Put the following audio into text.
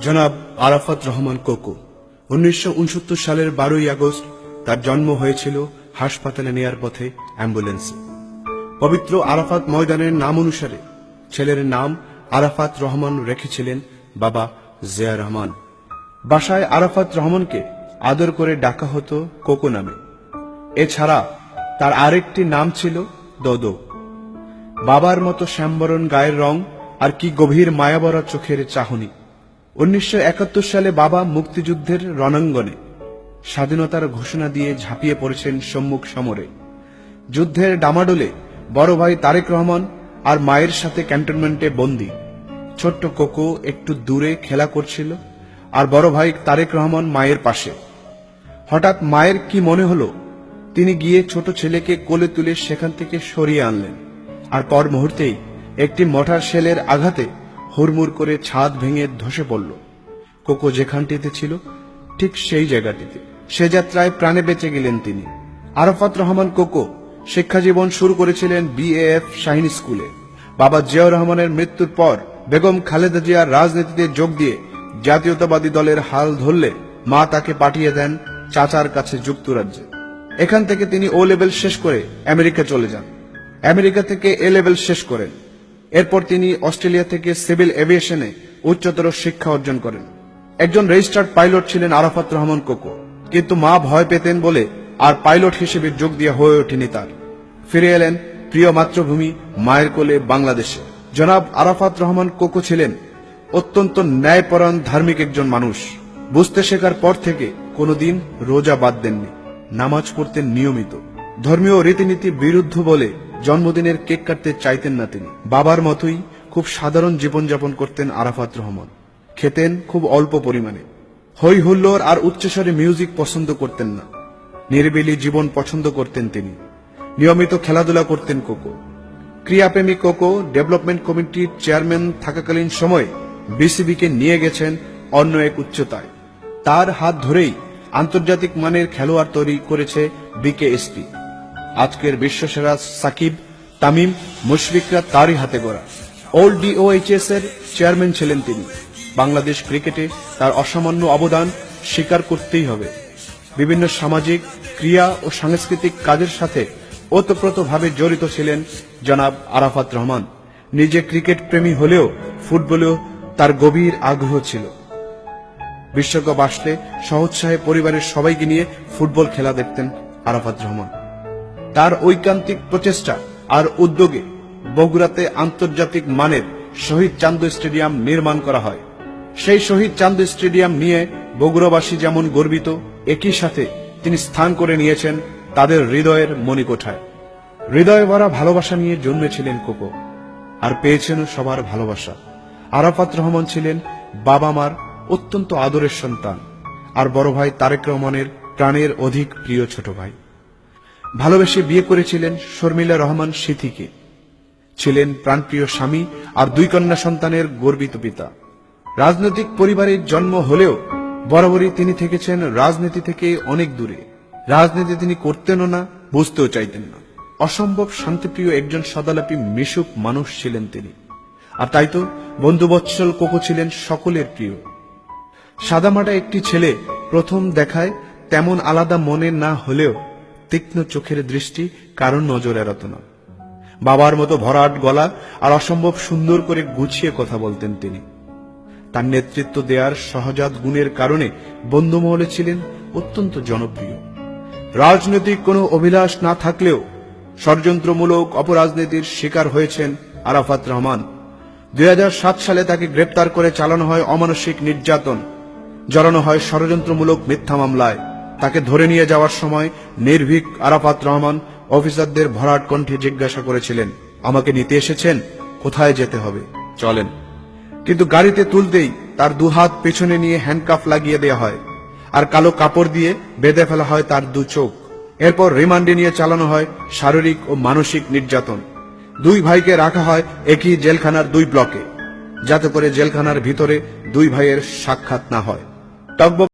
জনাব আরাফাত রহমান কোকো, উনিশশো উনসত্তর সালের বারোই আগস্ট তার জন্ম হয়েছিল হাসপাতালে নেয়ার পথে অ্যাম্বুলেন্সে। পবিত্র আরাফাত ময়দানের নাম অনুসারে ছেলের নাম আরাফাত রহমান রেখেছিলেন বাবা জিয়া রহমান। বাসায় আরাফাত রহমানকে আদর করে ডাকা হতো কোকো নামে। এছাড়া তার আরেকটি নাম ছিল দোদো। বাবার মতো শ্যামবরণ গায়ের রং আর কি গভীর মায়াবরা চোখের চাহনি। উনিশশো একাত্তর সালে বাবা মুক্তিযুদ্ধের রণাঙ্গনে স্বাধীনতার ঘোষণা দিয়ে ঝাঁপিয়ে পড়েছেন সম্মুখ সমরে। যুদ্ধের ডামাডোলে বড় ভাই তারেক রহমান আর মায়ের সাথে ক্যান্টনমেন্টে বন্দী। ছোট্ট কোকো একটু দূরে খেলা করছিল আর বড় ভাই তারেক রহমান মায়ের পাশে। হঠাৎ মায়ের কি মনে হলো? তিনি গিয়ে ছোট ছেলেকে কোলে তুলে সেখান থেকে সরিয়ে আনলেন। আর পর মুহূর্তেই একটি মঠার শেলের আঘাতে হুড়মুড় করে ছাদ ভেঙে ধসে পড়ল। কোকো যেখানটিতে ছিল, ঠিক সেই জায়গাটিতে। সে যাত্রায় প্রাণে বেঁচে গেলেন তিনি। আরাফাত রহমান কোকো শিক্ষাজীবন শুরু করেছিলেন বিএএফ শাহিন স্কুলে। বাবা জিয়াউর রহমানের মৃত্যুর পর বেগম খালেদা জিয়ার রাজনীতিতে যোগ দিয়ে জাতীয়তাবাদী দলের হাল ধরলে মা তাকে পাঠিয়ে দেন চাচার কাছে যুক্তরাজ্যে। এখান থেকে তিনি ও লেভেল শেষ করে আমেরিকা চলে যান। আমেরিকা থেকে এ লেভেল শেষ করেন। এরপর তিনি অস্ট্রেলিয়া থেকে সিভিল এভিয়েশনে উচ্চতর শিক্ষা অর্জন করেন। একজন রেজিস্টার্ড পাইলট ছিলেন আরাফাত রহমান কোকো। কিন্তু মা ভয় পেতেন বলে আর পাইলট হিসেবে যোগ দিয়ে হয়ে ওঠেনি তার। ফিরে এলেন প্রিয় মাতৃভূমি মায়ের কোলে বাংলাদেশে। জনাব আরাফাত রহমান কোকো ছিলেন অত্যন্ত ন্যায়পরায়ণ, ধার্মিক একজন মানুষ। বুঝতে শেখার পর থেকে কোনোদিন রোজা বাদ দেননি। নামাজ পড়তেন নিয়মিত। ধর্মীয় রীতিনীতি বিরুদ্ধ বলে জন্মদিনের কেক কাটতে চাইতেন না তিনি। বাবার মতোই খুব সাধারণ জীবনযাপন করতেন আরাফাত রহমান। খেতেন খুব অল্প পরিমাণে। হই হুল্লোড় আর উচ্চস্বরে মিউজিক পছন্দ করতেন না। নিরিবিলি জীবন পছন্দ করতেন তিনি। নিয়মিত খেলাধুলা করতেন কোকো। ক্রিয়াপ্রেমী কোকো ডেভেলপমেন্ট কমিটির চেয়ারম্যান থাকাকালীন সময়ে বিসিবিকে নিয়ে গেছেন অন্য এক উচ্চতায়। তার হাত ধরেই আন্তর্জাতিক মানের খেলোয়াড় তৈরি করেছে বিকেএসপি। আজকের বিশ্বসেরা সাকিব, তামিম, মুশফিকরা তারই হাতে গড়া। ওল্ড ডিওএইচএস এর চেয়ারম্যান ছিলেন তিনি। বাংলাদেশ ক্রিকেটে তার অসামান্য অবদান স্বীকার করতেই হবে। বিভিন্ন সামাজিক, ক্রিয়া ও সাংস্কৃতিক কাজের সাথে ওতপ্রোতভাবে জড়িত ছিলেন জনাব আরাফাত রহমান। নিজে ক্রিকেট প্রেমী হলেও ফুটবলেও তার গভীর আগ্রহ ছিল। বিশ্বকাপ আসলে সহোৎসাহে পরিবারের সবাইকে নিয়ে ফুটবল খেলা দেখতেন আরাফাত রহমান। তার ঐকান্তিক প্রচেষ্টা আর উদ্যোগে বগুড়াতে আন্তর্জাতিক মানের শহীদ চান্দ স্টেডিয়াম নির্মাণ করা হয়। সেই শহীদ চান্দ স্টেডিয়াম নিয়ে বগুড়াবাসী যেমন গর্বিত, একই সাথে তিনি স্থান করে নিয়েছেন তাদের হৃদয়ের মণিকোঠায়। হৃদয় ভরা ভালোবাসা নিয়ে জন্মেছিলেন কোকো, আর পেয়েছেন সবার ভালোবাসা। আরাফাত রহমান ছিলেন বাবা মার অত্যন্ত আদরের সন্তান, আর বড় ভাই তারেক রহমানের প্রাণের অধিক প্রিয় ছোট ভাই। ভালোবেসে বিয়ে করেছিলেন শর্মিলা রহমান সিথিকে ছিলেন প্রাণপ্রিয় স্বামী আর দুই কন্যা সন্তানের গর্বিত পিতা। রাজনৈতিক পরিবারের জন্ম হলেও বরাবরই তিনি থেকেছেন রাজনীতি থেকে অনেক দূরে। রাজনীতি তিনি করতেনও না, বুঝতেও চাইতেন না। অসম্ভব শান্তিপ্রিয় একজন সদালাপী মিশুক মানুষ ছিলেন তিনি। আর তাই তো বন্ধুবৎসল কোকো ছিলেন সকলের প্রিয়। সাদামাটা একটি ছেলে প্রথম দেখায় তেমন আলাদা মনের না হলেও তীক্ষ্ণ চোখের দৃষ্টি কারণ নজর এড়াত না বাবার মতো ভরাট গলা আর অসম্ভব সুন্দর করে গুছিয়ে কথা বলতেন তিনি। তার নেতৃত্ব দেওয়ার সহজাত গুণের কারণে বন্ধুমহলে ছিলেন অত্যন্ত জনপ্রিয়। রাজনৈতিক কোনো অভিলাষ না থাকলেও ষড়যন্ত্রমূলক অপরাজনীতির শিকার হয়েছেন আরাফাত রহমান। দুই হাজার সাত সালে তাকে গ্রেপ্তার করে চালানো হয় অমানসিক নির্যাতন, জড়ানো হয় ষড়যন্ত্রমূলক মিথ্যা মামলায়। তাকে ধরে নিয়ে যাওয়ার সময় নির্ভীক আরাফাত রহমান অফিসারদের ভরাট কণ্ঠে জিজ্ঞাসা করেছিলেন, আমাকে নিতে এসেছেন? কোথায় যেতে হবে? চলেন। কিন্তু গাড়িতে তুলতেই তার দুহাত পেছনে নিয়ে হ্যান্ডকাফ লাগিয়ে দেওয়া হয় আর কালো কাপড় দিয়ে বেঁধে ফেলা হয় তার দু চোখ। এরপর রিমান্ডে নিয়ে চালানো হয় শারীরিক ও মানসিক নির্যাতন। দুই ভাইকে রাখা হয় একই জেলখানার দুই ব্লকে, যাতে করে জেলখানার ভিতরে দুই ভাইয়ের সাক্ষাৎ না হয়। টকবক